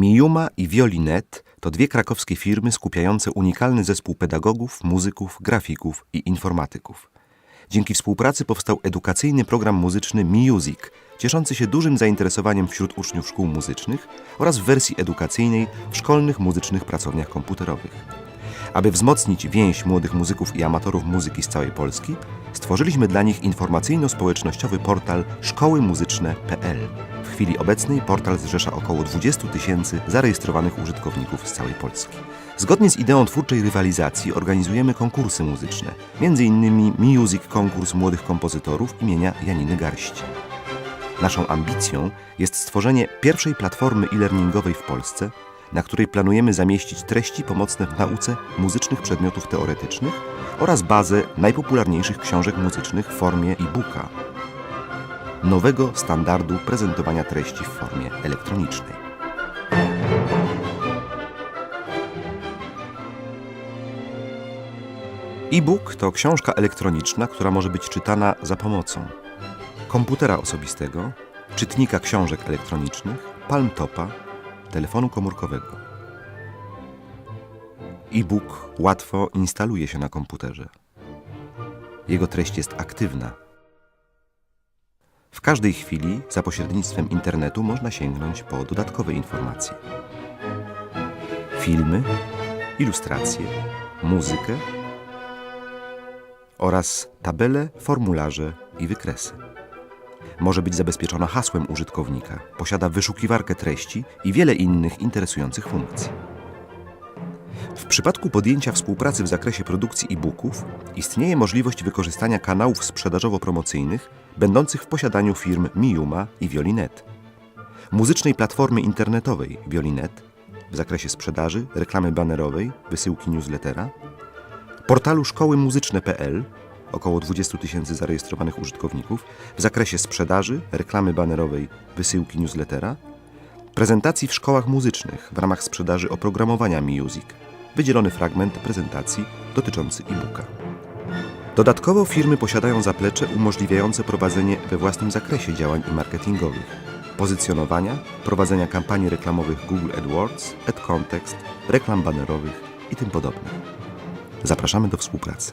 Miuma i Violinet to dwie krakowskie firmy skupiające unikalny zespół pedagogów, muzyków, grafików i informatyków. Dzięki współpracy powstał edukacyjny program muzyczny Music, cieszący się dużym zainteresowaniem wśród uczniów szkół muzycznych oraz w wersji edukacyjnej w szkolnych muzycznych pracowniach komputerowych. Aby wzmocnić więź młodych muzyków i amatorów muzyki z całej Polski, stworzyliśmy dla nich informacyjno-społecznościowy portal szkołymuzyczne.pl. W chwili obecnej portal zrzesza około 20 tysięcy zarejestrowanych użytkowników z całej Polski. Zgodnie z ideą twórczej rywalizacji organizujemy konkursy muzyczne, m.in. Music Konkurs Młodych Kompozytorów imienia Janiny Garści. Naszą ambicją jest stworzenie pierwszej platformy e-learningowej w Polsce, na której planujemy zamieścić treści pomocne w nauce muzycznych przedmiotów teoretycznych oraz bazę najpopularniejszych książek muzycznych w formie e-booka, nowego standardu prezentowania treści w formie elektronicznej. E-book to książka elektroniczna, która może być czytana za pomocą komputera osobistego, czytnika książek elektronicznych, palmtopa, telefonu komórkowego. E-book łatwo instaluje się na komputerze. Jego treść jest aktywna. W każdej chwili za pośrednictwem internetu można sięgnąć po dodatkowe informacje. Filmy, ilustracje, muzykę oraz tabele, formularze i wykresy może być zabezpieczona hasłem użytkownika, posiada wyszukiwarkę treści i wiele innych interesujących funkcji. W przypadku podjęcia współpracy w zakresie produkcji e-booków istnieje możliwość wykorzystania kanałów sprzedażowo-promocyjnych będących w posiadaniu firm Miuma i Violinet, muzycznej platformy internetowej Violinet w zakresie sprzedaży, reklamy banerowej, wysyłki newslettera, portalu szkoły muzyczne.pl około 20 tysięcy zarejestrowanych użytkowników w zakresie sprzedaży, reklamy banerowej, wysyłki newslettera, prezentacji w szkołach muzycznych w ramach sprzedaży oprogramowania Music, wydzielony fragment prezentacji dotyczący e-booka. Dodatkowo firmy posiadają zaplecze umożliwiające prowadzenie we własnym zakresie działań i marketingowych, pozycjonowania, prowadzenia kampanii reklamowych Google AdWords, AdContext, reklam banerowych i tym podobne. Zapraszamy do współpracy.